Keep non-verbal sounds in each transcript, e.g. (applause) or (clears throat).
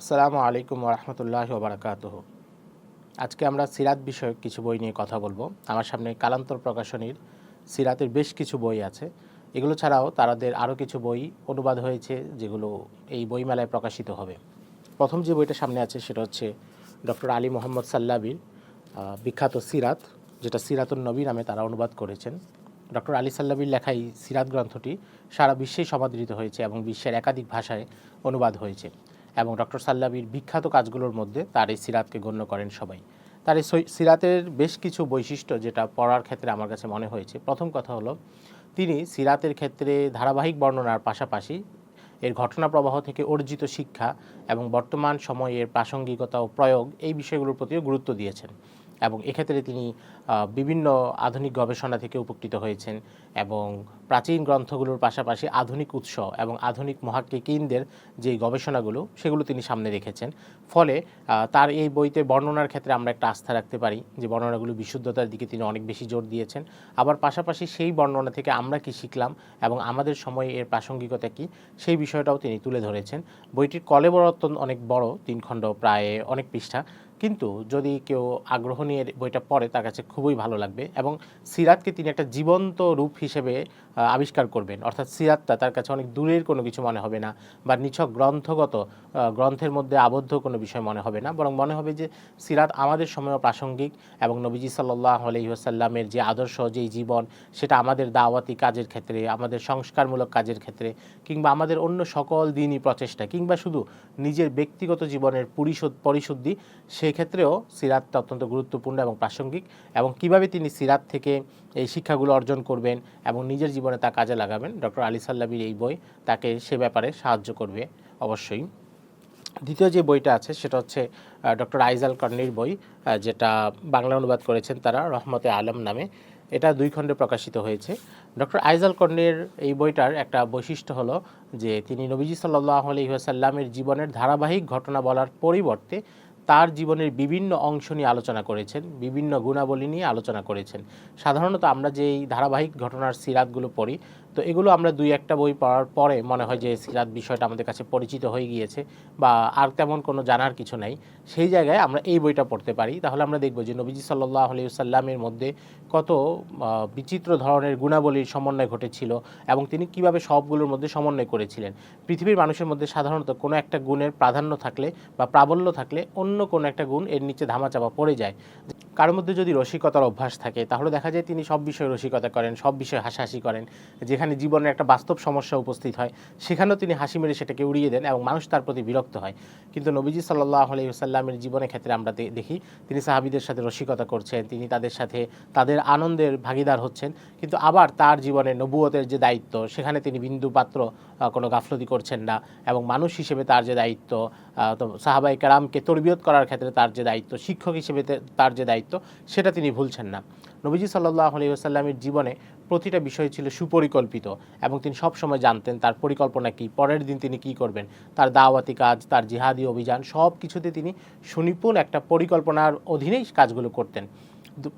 আসসালামু আলাইকুম রহমতুল্লাহ বারাকাত আজকে আমরা সিরাত বিষয়ক কিছু বই নিয়ে কথা বলব। আমার সামনে কালান্তর প্রকাশনীর সিরাতের বেশ কিছু বই আছে। এগুলো ছাড়াও তারাদের আরও কিছু বই অনুবাদ হয়েছে, যেগুলো এই বইমেলায় প্রকাশিত হবে। প্রথম যে বইটা সামনে আছে সেটা হচ্ছে ডক্টর আলী মোহাম্মদ সাল্লাবির বিখ্যাত সিরাত, যেটা সিরাতুল নবী নামে তারা অনুবাদ করেছেন। ডক্টর আলী সাল্লাবির লেখা এই সিরাত গ্রন্থটি সারা বিশ্বেই সমাদৃত হয়েছে এবং বিশ্বের একাধিক ভাষায় অনুবাদ হয়েছে। এবং ডক্টর সাল্লাবির বিখ্যাত কাজগুলোর মধ্যে তার এই সিরাতকে গণ্য করেন সবাই। তার এই সিরাতের বেশ কিছু বৈশিষ্ট্য যেটা পড়ার ক্ষেত্রে আমার কাছে মনে হয়েছে, প্রথম কথা হলো তিনি সিরাতের ক্ষেত্রে ধারাবাহিক বর্ণনার পাশাপাশি এর ঘটনা প্রবাহ থেকে অর্জিত শিক্ষা এবং বর্তমান সময়ের প্রাসঙ্গিকতা ও প্রয়োগ এই বিষয়গুলোর প্রতিও গুরুত্ব দিয়েছেন। এবং এক্ষেত্রে তিনি বিভিন্ন আধুনিক গবেষণা থেকে উপকৃত হয়েছেন এবং প্রাচীন গ্রন্থগুলোর পাশাপাশি আধুনিক উৎস এবং আধুনিক মহাক্কিকদের যে গবেষণাগুলো, সেগুলো তিনি সামনে রেখেছেন। ফলে তার এই বইতে বর্ণনার ক্ষেত্রে আমরা একটা আস্থা রাখতে পারি যে বর্ণনাগুলো বিশুদ্ধতার দিকে তিনি অনেক বেশি জোর দিয়েছেন। আবার পাশাপাশি সেই বর্ণনা থেকে আমরা কি শিখলাম এবং আমাদের সময়ে এর প্রাসঙ্গিকতা কি, সেই বিষয়টাও তিনি তুলে ধরেছেন। বইটির কলেবরত্ন অনেক বড়, তিন খণ্ড প্রায় অনেক পৃষ্ঠা। কিন্তু যদি কেউ আগ্রহ নিয়ে বইটা পড়ে, তার কাছে খুবই ভালো লাগবে এবং সিরাতকে তিনি একটা জীবন্ত রূপ হিসেবে আবিষ্কার করবেন। অর্থাৎ সিরাতটা তার কাছে অনেক দূরের কোনো কিছু মনে হবে না বা নিছক গ্রন্থগত গ্রন্থের মধ্যে আবদ্ধ কোনো বিষয় মনে হবে না। বরং মনে হবে যে সিরাত আমাদের সময়ও প্রাসঙ্গিক এবং নবীজি সাল্লাহ আলহিহাসাল্লামের যে আদর্শ, যেই জীবন, সেটা আমাদের দাওয়াতি কাজের ক্ষেত্রে, আমাদের সংস্কারমূলক কাজের ক্ষেত্রে কিংবা আমাদের অন্য সকল দিনই প্রচেষ্টা কিংবা শুধু নিজের ব্যক্তিগত জীবনের পরিশোধ, পরিশুদ্ধি সেই ক্ষেত্রেও সিরাতটা অত্যন্ত গুরুত্বপূর্ণ এবং প্রাসঙ্গিক এবং কীভাবে তিনি সিরাত থেকে এই শিক্ষাগুলো অর্জন করবেন এবং নিজের জীবনে তা কাজে লাগাবেন ডক্টর আলী সাল্লাবির এই বই তাকে সে ব্যাপারে সাহায্য করবে অবশ্যই। দ্বিতীয় যে বইটা আছে সেটা হচ্ছে ডক্টর আইজাল কর্নির বই যেটা বাংলা অনুবাদ করেছেন তারা, রহমতে আলম নামে। এটা দুই খণ্ডে প্রকাশিত হয়েছে। ডক্টর আইজাল কর্নির এই বইটার একটা বৈশিষ্ট্য হলো যে, তিনি নবীজি সাল্লাহ আলহিহাসাল্লামের জীবনের ধারাবাহিক ঘটনা বলার পরিবর্তে তার জীবনের বিভিন্ন অংশ নিয়ে আলোচনা করেছেন, বিভিন্ন গুণাবলী নিয়ে আলোচনা করেছেন। সাধারণত আমরা যে এই ধারাবাহিক ঘটনার সিরাতগুলো পড়ি তো এগুলো আমরা দুই একটা বই পড়ার পরে মনে হয় যে সিরাত বিষয়টা আমাদের কাছে পরিচিত হয়ে গিয়েছে বা আর তেমন কোনো জানার কিছু নাই। সেই জায়গায় আমরা এই বইটা পড়তে পারি। তাহলে আমরা দেখব যে নবীজি সাল্লাহ আলিয়াল্লামের মধ্যে কত বিচিত্র ধরনের গুণাবলীর সমন্বয় ঘটেছিল এবং তিনি কীভাবে সবগুলোর মধ্যে সমন্বয় করেছিলেন। পৃথিবীর মানুষের মধ্যে সাধারণত কোনো একটা গুণের প্রাধান্য থাকলে বা প্রাবল্য থাকলে অন্য কোনো একটা গুণ এর নিচে ধামাচাপা পড়ে যায়। কারোর মধ্যে যদি রসিকতার অভ্যাস থাকে, তাহলে দেখা যায় তিনি সব বিষয়ে রসিকতা করেন, সব বিষয়ে হাসাহাসি করেন। যেখানে জীবনের একটা বাস্তব সমস্যা উপস্থিত হয়, সেখানেও তিনি হাসি মেরে সেটাকে উড়িয়ে দেন এবং মানুষ তার প্রতি বিরক্ত হয়। কিন্তু নবীজি সাল্লাহ আলহিহাল্লামের জীবনের ক্ষেত্রে আমরা দেখি, তিনি সাহাবিদের সাথে রসিকতা করছেন, তিনি তাদের সাথে তাদের আনন্দের ভাগিদার হচ্ছেন। কিন্তু আবার তার জীবনে নবুয়তের যে দায়িত্ব, সেখানে তিনি বিন্দু পাত্র কোনো গাফলতি করছেন না এবং মানুষ হিসেবে তার যে দায়িত্ব সাহাবাই কারামকে তরবিয়ত করার ক্ষেত্রে তার যে দায়িত্ব, শিক্ষক হিসেবে তার যে দায়িত্ব, সেটা তিনি ভুলছেন না। নবীজি সাল্লাহ আলহিহাস্লামের জীবনে প্রতিটা বিষয় ছিল সুপরিকল্পিত এবং তিনি সবসময় জানতেন তার পরিকল্পনা কী, পরের দিন তিনি কি করবেন, তার দাওয়াতি কাজ, তার জিহাদি অভিযান সব কিছুতে তিনি সুনিপুণ একটা পরিকল্পনার অধীনেই কাজগুলো করতেন।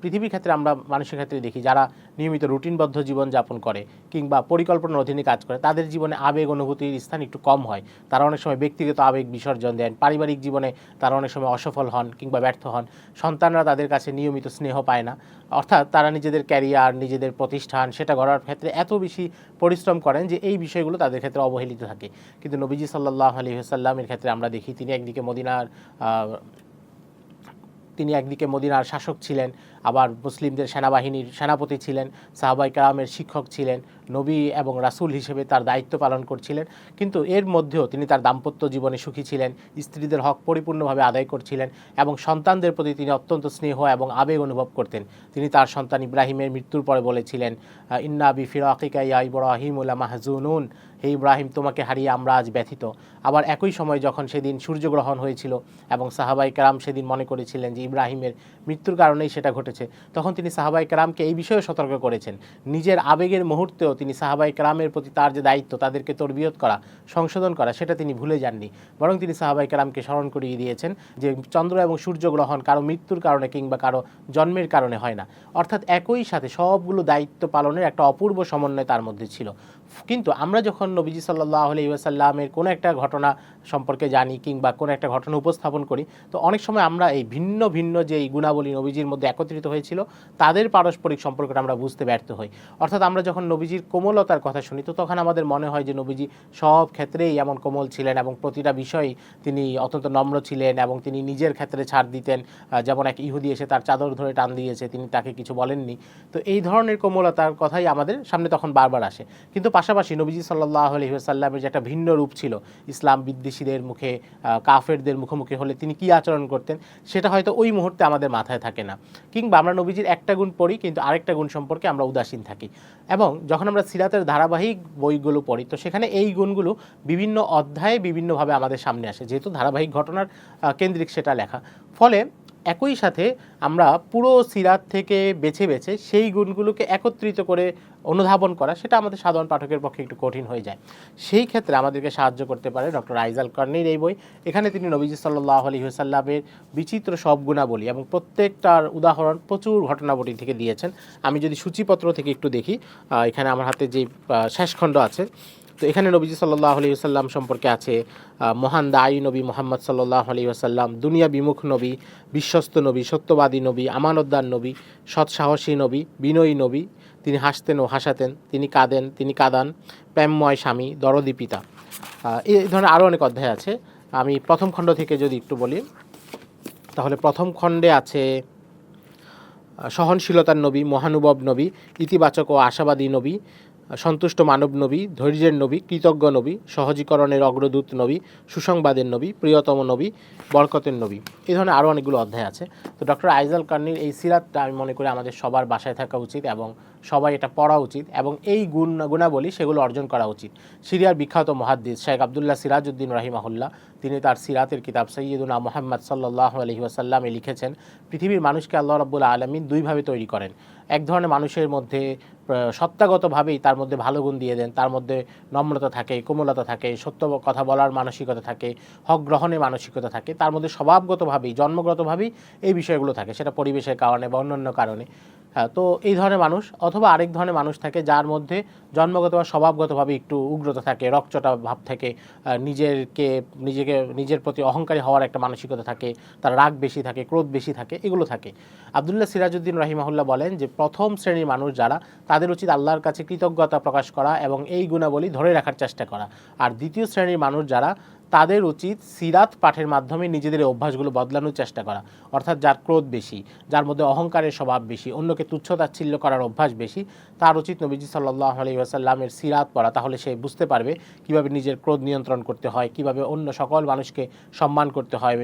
পৃথিবীর ক্ষেত্রে আমরা মানুষের ক্ষেত্রে দেখি যারা নিয়মিত রুটিনবদ্ধ জীবন যাপন করে কিংবা পরিকল্পনার অধীনে কাজ করে, তাদের জীবনে আবেগ অনুভূতির স্থান একটু কম হয়। তারা অনেক সময় ব্যক্তিগত আবেগ বিসর্জন দেন, পারিবারিক জীবনে তারা অনেক সময় অসফল হন কিংবা ব্যর্থ হন, সন্তানরা তাদের কাছে নিয়মিত স্নেহ পায় না। অর্থাৎ তারা নিজেদের ক্যারিয়ার, নিজেদের প্রতিষ্ঠান, সেটা গড়ার ক্ষেত্রে এত বেশি পরিশ্রম করেন যে এই বিষয়গুলো তাদের ক্ষেত্রে অবহেলিত থাকে। কিন্তু নবীজি সাল্লাহ আলী সাল্লামের ক্ষেত্রে আমরা দেখি, তিনি একদিকে মদিনার তিনি একদিকে মদিনার শাসক ছিলেন, আবার মুসলিমদের সেনাবাহিনীর সেনাপতি ছিলেন, সাহাবাই কালামের শিক্ষক ছিলেন, নবী এবং রাসূল হিসেবে তার দায়িত্ব পালন করছিলেন। কিন্তু এর মধ্যেও তিনি তার দাম্পত্য জীবনে সুখী ছিলেন, স্ত্রীদের হক পরিপূর্ণভাবে আদায় করছিলেন এবং সন্তানদের প্রতি তিনি অত্যন্ত স্নেহ এবং আবেগ অনুভব করতেন। তিনি তার সন্তান ইব্রাহিমের মৃত্যুর পরে বলেছিলেন, ইন্না বি ফিরাকিকা ইয়া ইব্রাহিম উলা মাহজুনুন। হে ইব্রাহিম, তোমাকে হারিয়ে আমরা আজ ব্যথিত। আবার একই সময় যখন সেদিন সূর্যগ্রহণ হয়েছিল এবং সাহাবাই কারাম সেদিন মনে করেছিলেন যে ইব্রাহিমের মৃত্যুর কারণেই সেটা ঘটেছে, তখন তিনি সাহাবাই কারামকে এই বিষয়ে সতর্ক করেছেন। নিজের আবেগের মুহূর্তেও তিনি সাহাবাই কারামের প্রতি তার যে দায়িত্ব, তাদেরকে তরবিয়ত করা, সংশোধন করা, সেটা তিনি ভুলে যাননি। বরং তিনি সাহাবাই কারামকে স্মরণ করিয়ে দিয়েছেন যে চন্দ্র এবং সূর্যগ্রহণ কারও মৃত্যুর কারণে কিংবা কারও জন্মের কারণে হয় না। অর্থাৎ একই সাথে সবগুলো দায়িত্ব পালনের একটা অপূর্ব সমন্বয় তার মধ্যে ছিল। কিন্তু আমরা যখন নবীজি সাল্লাহ আলাইসাল্লামের কোনো একটা ঘটনা সম্পর্কে জানি কিংবা কোনো একটা ঘটনা উপস্থাপন করি, তো অনেক সময় আমরা এই ভিন্ন ভিন্ন যে এই গুণাবলী নবীজির মধ্যে একত্রিত হয়েছিল, তাদের পারস্পরিক সম্পর্কটা আমরা বুঝতে ব্যর্থ হই। অর্থাৎ আমরা যখন নবীজির কোমলতার কথা শুনি, তো তখন আমাদের মনে হয় যে নবীজি সব ক্ষেত্রেই এমন কোমল ছিলেন এবং প্রতিটা বিষয়েই তিনি অত্যন্ত নম্র ছিলেন এবং তিনি নিজের ক্ষেত্রে ছাড় দিতেন। যেমন এক ইহুদি এসে তার চাদর ধরে টান দিয়েছে, তিনি তাকে কিছু বলেননি। তো এই ধরনের কোমলতার কথাই আমাদের সামনে তখন বারবার আসে। কিন্তু পাশাপাশি নবীজি সাল্লাহ আলহিহাসাল্লামের যে একটা ভিন্ন রূপ ছিল, ইসলাম বিদ্বেষীদের মুখে কাফেরদের মুখোমুখি হলে তিনি কি আচরণ করতেন, সেটা হয়তো ওই মুহূর্তে আমাদের মাথায় থাকে না। কিংবা আমরা নবীজির একটা গুণ পড়ি, কিন্তু আরেকটা গুণ সম্পর্কে আমরা উদাসীন থাকি। এবং যখন আমরা সিরাতের ধারাবাহিক বইগুলো পড়ি, তো সেখানে এই গুণগুলো বিভিন্ন অধ্যায়ে বিভিন্নভাবে আমাদের সামনে আসে, যেহেতু ধারাবাহিক ঘটনার কেন্দ্রিক সেটা লেখা। ফলে একই সাথে আমরা পুরো সিরাত থেকে বেছে বেছে সেই গুণগুলোকে একত্রিত করে অনুধাবন করা, সেটা আমাদের সাধারণ পাঠকের পক্ষে একটু কঠিন হয়ে যায়। সেই ক্ষেত্রে আমাদেরকে সাহায্য করতে পারে ডক্টর আইজাল কর্নির এই বই। এখানে তিনি নবীজি সাল্লাহ আলী হুসাল্লামের বিচিত্র সব গুণাবলী এবং প্রত্যেকটার উদাহরণ প্রচুর ঘটনাবলী থেকে দিয়েছেন। আমি যদি সূচিপত্র থেকে একটু দেখি এখানে আমার হাতে যে শেষখণ্ড আছে তো এখানে নবীজি সাল্লাহ আলী সাল্লাম সম্পর্কে আছে মহান দায়ী নবী মোহাম্মদ সাল্লাহ আলী আসাল্লাম দুনিয়া বিমুখ নবী, বিশ্বস্ত নবী, সত্যবাদী নবী, আমানতদার নবী, সৎসাহসী নবী, বিনয়ী নবী, তিনি হাসতেন ও হাসাতেন, তিনি কাঁদেন, তিনি কাঁদান, প্রেমময় স্বামী, দরদি পিতা। এই ধরনের আরও অনেক অধ্যায় আছে। আমি প্রথম খণ্ড থেকে যদি একটু বলি, তাহলে প্রথম খণ্ডে আছে সহনশীলতার নবী, মহানুভব নবী, ইতিবাচক ও আশাবাদী নবী সন্তুষ্ট মানব নবী, ধৈর্যের নবী, কৃতজ্ঞ নবী, সহজীকরণের অগ্রদূত নবী, সুসংবাদের নবী, প্রিয়তম নবী, বরকতের নবী। এই ধরনের আরও অনেকগুলো অধ্যায় আছে। তো ডক্টর আইজাল কার্নির এই সিরাতটা আমি মনে করি আমাদের সবার বাসায় থাকা উচিত এবং সবাই এটা পড়া উচিত এবং এই গুণ, গুণাবলী সেগুলো অর্জন করা উচিত। সিরিয়ার বিখ্যাত মহাদ্দিস শেখ আবদুল্লাহ সিরাজউদ্দিন রাহিমাহুল্লাহ তিনি তার সিরাতের কিতাব সৈয়দুনা মোহাম্মদ সাল্লাহ আলহি ওয়াসাল্লামে লিখেছেন পৃথিবীর মানুষকে আল্লাহ রাব্বুল আলমিন দুইভাবে তৈরি করেন। এক ধরনের মানুষের মধ্যে সত্তাগতভাবেই তার মধ্যে ভালো গুণ দিয়ে দেন তার মধ্যে নম্রতা থাকে কোমলতা থাকে সত্য কথা বলার মানসিকতা থাকে হক গ্রহণের মানসিকতা থাকে তার মধ্যে স্বভাবগতভাবেই জন্মগতভাবেই এই বিষয়গুলো থাকে সেটা পরিবেশের কারণে বা অন্যান্য কারণে। হ্যাঁ, তো এই ধরনের মানুষ অথবা আরেক ধরনের মানুষ থাকে যার মধ্যে জন্মগত বা স্বভাবগতভাবে একটু উগ্রতা থাকে রকচটা ভাব থাকে নিজেরকে নিজেকে নিজের প্রতি অহংকারী হওয়ার একটা মানসিকতা থাকে, তার রাগ বেশি থাকে, ক্রোধ বেশি থাকে, এগুলো থাকে। আবদুল্লাহ সিরাজউদ্দিন রাহিমাহুল্লাহ বলেন যে, প্রথম শ্রেণির মানুষ যারা, তাদের উচিত আল্লাহর কাছে কৃতজ্ঞতা প্রকাশ করা এবং এই গুণাবলী ধরে রাখার চেষ্টা করা। আর দ্বিতীয় শ্রেণির মানুষ যারা তাদের উচিত সিরাত পাঠের মাধ্যমে নিজেদের অভ্যাসগুলো বদলানোর চেষ্টা করা, অর্থাৎ যার ক্রোধ বেশি, যার মধ্যে অহংকারের স্বভাব বেশি, অন্যকে তুচ্ছতাচ্ছিল্য করার অভ্যাস বেশি, তার উচিত নবীজি সাল্লাহ আলী আসাল্লামের সিরাত পড়া। তাহলে সে বুঝতে পারবে কীভাবে নিজের ক্রোধ নিয়ন্ত্রণ করতে হয়, কীভাবে অন্য সকল মানুষকে সম্মান করতে হয়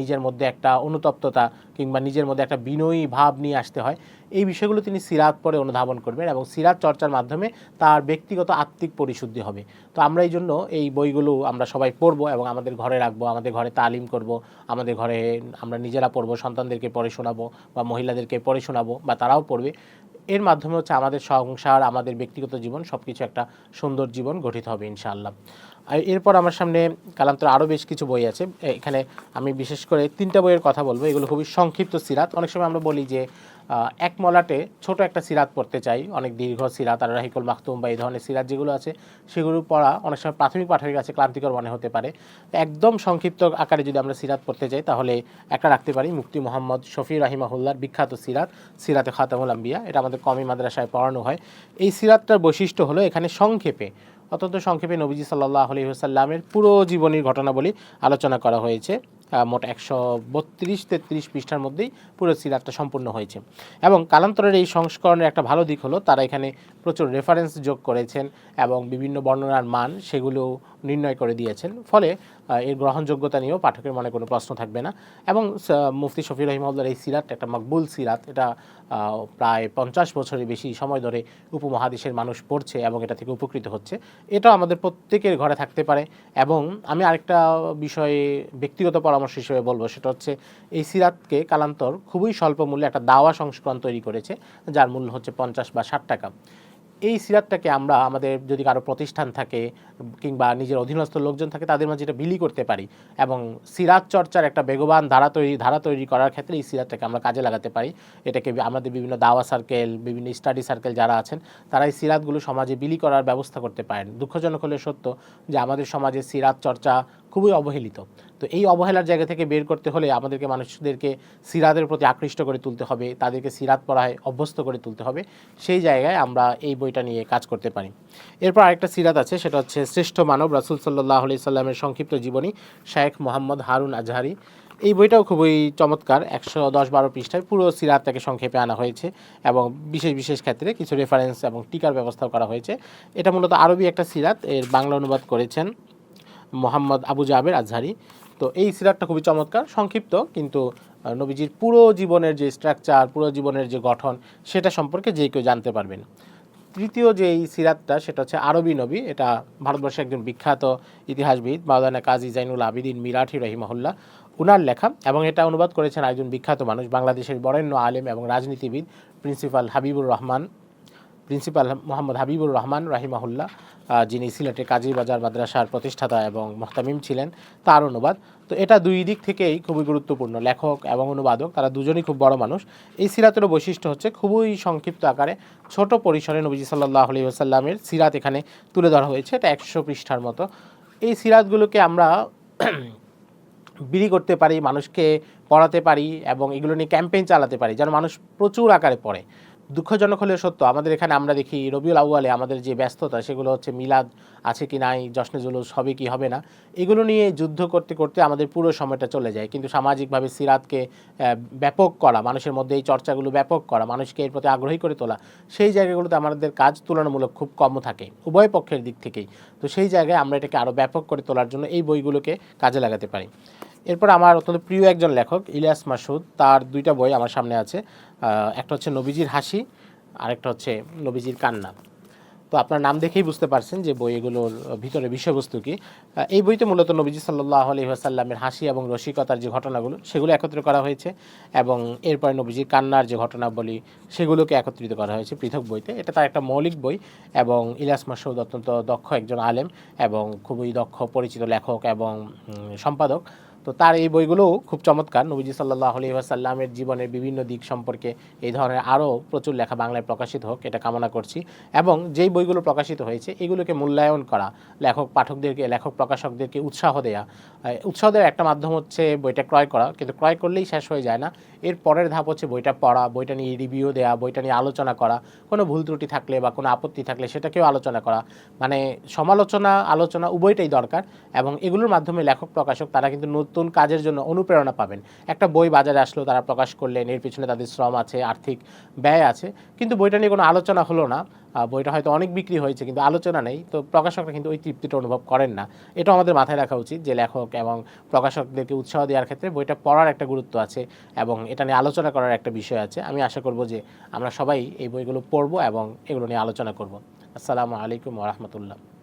নিজের মধ্যে একটা অনুতপ্ততা কিংবা নিজের মধ্যে একটা বিনয়ী ভাব নিয়ে আসতে হয়। এই বিষয়গুলো তিনি সিরাত পরে অনুধাবন করবেন এবং সিরাত চর্চার মাধ্যমে তার ব্যক্তিগত আত্মিক পরিশুদ্ধি হবে। তো আমরা এই জন্য এই বইগুলো আমরা সবাই পড়ব। এবং আমাদের ঘরে রাখব, আমাদের ঘরে তালিম করব, আমাদের ঘরে আমরা নিজেরা পড়ব, সন্তানদেরকে পড়ে শোনাবো বা মহিলাদেরকে পড়ে শোনাবো বা তারাও পড়বে। এর মাধ্যমে হচ্ছে আমাদের সংসার, আমাদের ব্যক্তিগত জীবন সব কিছু একটা সুন্দর জীবন গঠিত হবে ইনশাআল্লাহ। এরপর আমার সামনে কালান্তর আরও বেশ কিছু বই আছে। এখানে আমি বিশেষ করে তিনটা বইয়ের কথা বলব। এগুলো খুবই সংক্ষিপ্ত সিরাত। অনেক সময় আমরা বলি যে এক মলাটে ছোট একটা সিরাত পড়তে চাই। অনেক দীর্ঘ সিরাত আর রাহিকুল মাখতুম বা এই ধরনের সিরাত যেগুলো আছে, সেগুলো পড়া অনেক সময় প্রাথমিক পাঠের কাছে ক্লান্তিকর মনে হতে পারে। একদম সংক্ষিপ্ত আকারে যদি আমরা সিরাত পড়তে চাই তাহলে একটা রাখতে পারি মুফতি মোহাম্মদ শফি রাহিমাহুল্লার বিখ্যাত সিরাত, সিরাতে খাতামুল আম্বিয়া। এটা আমাদের কমি মাদ্রাসায় পড়ানো হয়। এই সিরাতটার বৈশিষ্ট্য হলো এখানে সংক্ষেপে অত্যন্ত সংক্ষেপে নবীজি সাল্লাহ আলহিহাসাল্লামের পুরো জীবনীর ঘটনাবলী আলোচনা করা হয়েছে। মোট একশো বত্রিশ, তেত্রিশ পৃষ্ঠার মধ্যেই পুরো সিরাতটা সম্পূর্ণ হয়েছে। এবং কালান্তরের এই সংস্করণের একটা ভালো দিক হলো, তারা এখানে প্রচুর রেফারেন্স যোগ করেছেন এবং বিভিন্ন বর্ণনার মান সেগুলো নির্ণয় করে দিয়েছেন। ফলে এর গ্রহণযোগ্যতা নিয়েও পাঠকের মনে কোনো প্রশ্ন থাকবে না। এবং মুফতি শফি রহিমউল্লার এই সিরাত একটা মকবুল সিরাত। এটা প্রায় পঞ্চাশ বছরের বেশি সময় ধরে উপমহাদেশের মানুষ পড়ছে এবং এটা থেকে উপকৃত হচ্ছে। এটাও আমাদের প্রত্যেকের ঘরে থাকতে পারে। এবং আমি আরেকটা বিষয়ে ব্যক্তিগত পরামর্শ হিসেবে বলব, সেটা হচ্ছে এই সিরাতকে কালান্তর খুবই স্বল্প মূল্যে একটা দাওয়া সংস্করণ তৈরি করেছে, যার মূল্য হচ্ছে পঞ্চাশ বা ষাট টাকা। এই সিরাতটাকে আমরা আমাদের যদি কারও প্রতিষ্ঠান থাকে কিংবা নিজের অধীনস্থ লোকজন থাকে, তাদের মাঝে এটা বিলি করতে পারি এবং সিরাত চর্চার একটা বেগবান ধারা তৈরি ধারা তৈরি করার ক্ষেত্রে এই সিরাতটাকে আমরা কাজে লাগাতে পারি। এটাকে আমাদের বিভিন্ন দাওয়া সার্কেল বিভিন্ন স্টাডি সার্কেল যারা আছেন, তারা এই সিরাতগুলো সমাজে বিলি করার ব্যবস্থা করতে পারেন। দুঃখজনক হলে সত্য যে আমাদের সমাজে সিরাত চর্চা খুবই অবহেলিত। তো এই অবহেলার জায়গা থেকে বের করতে হলে আমাদেরকে মানুষদেরকে সিরাতের প্রতি আকৃষ্ট করে তুলতে হবে, তাদেরকে সিরাত পড়ায় অভ্যস্ত করে তুলতে হবে। সেই জায়গায় আমরা এই বইটা নিয়ে কাজ করতে পারি। এরপর আরেকটা সিরাত আছে, সেটা হচ্ছে শ্রেষ্ঠ মানব রাসুল সাল্লাহ আলি সাল্লামের সংক্ষিপ্ত জীবনী শেখ মোহাম্মদ হারুন আজহারি। এই বইটাও খুবই চমৎকার, একশো দশ বারো পৃষ্ঠায় পুরো সিরাতটাকে সংক্ষেপে আনা হয়েছে এবং বিশেষ বিশেষ ক্ষেত্রে কিছু রেফারেন্স এবং টিকার ব্যবস্থাও করা হয়েছে। এটা মূলত আরবি একটা সিরাত, এর বাংলা অনুবাদ করেছেন মোহাম্মদ আবু জাবের আজহারি। তো এই সিরাতটা খুবই চমৎকার, সংক্ষিপ্ত, কিন্তু নবীজির পুরো জীবনের যে স্ট্রাকচার পুরো জীবনের যে গঠন, সেটা সম্পর্কে যে কেউ জানতে পারবেন। তৃতীয় যে এই সিরাতটা, সেটা হচ্ছে আরবি নবী, এটা ভারতবর্ষের একজন বিখ্যাত ইতিহাসবিদ, মাওলানা কাজী জাইনুল আবিদিন মিরাঠি রহিমাহুল্লাহ। উনার লেখা, এবং এটা অনুবাদ করেছেন একজন বিখ্যাত মানুষ, বাংলাদেশের বরেণ্য আলেম এবং রাজনীতিবিদ, প্রিন্সিপাল হাবিবুর রহমান। প্রিন্সিপাল মোহাম্মদ হাবিবুর রহমান রাহিমাহুল্লাহ যিনি সিলেটের কাজীবাজার মাদ্রাসার প্রতিষ্ঠাতা এবং মোহতামিম ছিলেন, তার অনুবাদ। তো এটা দুই দিক থেকেই খুবই গুরুত্বপূর্ণ, লেখক এবং অনুবাদক, তারা দুজনই খুব বড় মানুষ। এই সিরাতেরও বৈশিষ্ট্য হচ্ছে খুবই সংক্ষিপ্ত আকারে ছোট পরিসরে নবীজি সাল্লাহ আলি আসাল্লামের সিরাত এখানে তুলে ধরা হয়েছে, এটা একশো পৃষ্ঠার মতো। এই সিরাতগুলোকে আমরা (clears throat) বিলি করতে পারি, মানুষকে পড়াতে পারি এবং এগুলো নিয়ে ক্যাম্পেইন চালাতে পারি, যেন মানুষ প্রচুর আকারে পড়ে। দুঃখজনক হলে সত্য, আমাদের এখানে আমরা দেখি রবিউল আউয়ালে আমাদের যে ব্যস্ততা সেগুলো হচ্ছে মিলাদ আছে কি নাই, জশ্নে জুলুস হবে কি হবে না, এগুলো নিয়ে যুদ্ধ করতে করতে আমাদের পুরো সময়টা চলে যায়। কিন্তু সামাজিকভাবে সিরাতকে ব্যাপক করা, মানুষের মধ্যে এই চর্চাগুলো ব্যাপক করা, মানুষকে এর প্রতি আগ্রহী করে তোলা, সেই জায়গাগুলোতে আমাদের কাজ তুলনামূলক খুব কম থাকে, উভয় পক্ষের দিক থেকেই। তো সেই জায়গায় আমরা এটাকে আরও ব্যাপক করে তোলার জন্য এই বইগুলোকে কাজে লাগাতে পারি। এরপর আমার অত্যন্ত প্রিয় একজন লেখক, ইলিয়াস মাসুদ। তার দুইটা বই আমার সামনে আছে। একটা হচ্ছে নবীজির হাসি, আরেকটা হচ্ছে নবীজির কান্না। তো আপনার নাম দেখেই বুঝতে পারছেন যে বই এগুলোর ভিতরে বিষয়বস্তু কি। এই বইতে মূলত নবীজি সাল্লাহ আলহিহাসাল্লামের হাসি এবং রসিকতার যে ঘটনাগুলো, সেগুলো একত্রিত করা হয়েছে এবং এরপরে নবীজির কান্নার যে ঘটনাবলী, সেগুলোকে একত্রিত করা হয়েছে পৃথক বইতে। এটা তার একটা মৌলিক বই এবং ইলাস মাসুদ অত্যন্ত দক্ষ একজন আলেম এবং খুবই দক্ষ পরিচিত লেখক এবং সম্পাদক। তো তার এই বইগুলোও খুব চমৎকার। নবীজি সাল্লাহ আলি ওয়াসাল্লামের জীবনের বিভিন্ন দিক সম্পর্কে এই ধরনের আরও প্রচুর লেখা বাংলায় প্রকাশিত হোক, এটা কামনা করছি। এবং যেই বইগুলো প্রকাশিত হয়েছে, এগুলোকে মূল্যায়ন করা, লেখক, পাঠকদেরকে, লেখক প্রকাশকদেরকে উৎসাহ দেয়া উৎসাহ দেওয়ার একটা মাধ্যম হচ্ছে বইটা ক্রয় করা, কিন্তু ক্রয় করলেই শেষ হয়ে যায় না। এর পরের ধাপ হচ্ছে বইটা পড়া, বইটা নিয়ে রিভিউ দেওয়া বইটা নিয়ে আলোচনা করা। কোনো ভুল ত্রুটি থাকলে বা কোনো আপত্তি থাকলে সেটাকেও আলোচনা করা। মানে সমালোচনা, আলোচনা উভয়টাই দরকার এবং এগুলোর মাধ্যমে লেখক, প্রকাশক তারা কিন্তু নতুন কাজের জন্য অনুপ্রেরণা পাবেন। একটা বই বাজারে আসলো, তারা প্রকাশ করলেন, এর পিছনে তাদের শ্রম আছে, আর্থিক ব্যয় আছে। কিন্তু বইটা নিয়ে কোনো আলোচনা হলো না। বইটা হয়তো অনেক বিক্রি হয়েছে, কিন্তু আলোচনা নেই। তো প্রকাশকরা কিন্তু ওই তৃপ্তিটা অনুভব করেন না। এটা আমাদের মাথায় রাখা উচিত যে লেখক এবং প্রকাশকদেরকে উৎসাহ দেওয়ার ক্ষেত্রে বইটা পড়ার একটা গুরুত্ব আছে এবং এটা নিয়ে আলোচনা করার একটা বিষয় আছে। আমি আশা করব যে আমরা সবাই এই বইগুলো পড়ব এবং এগুলো নিয়ে আলোচনা করব। আসসালামু আলাইকুম রহমতুল্লাহ।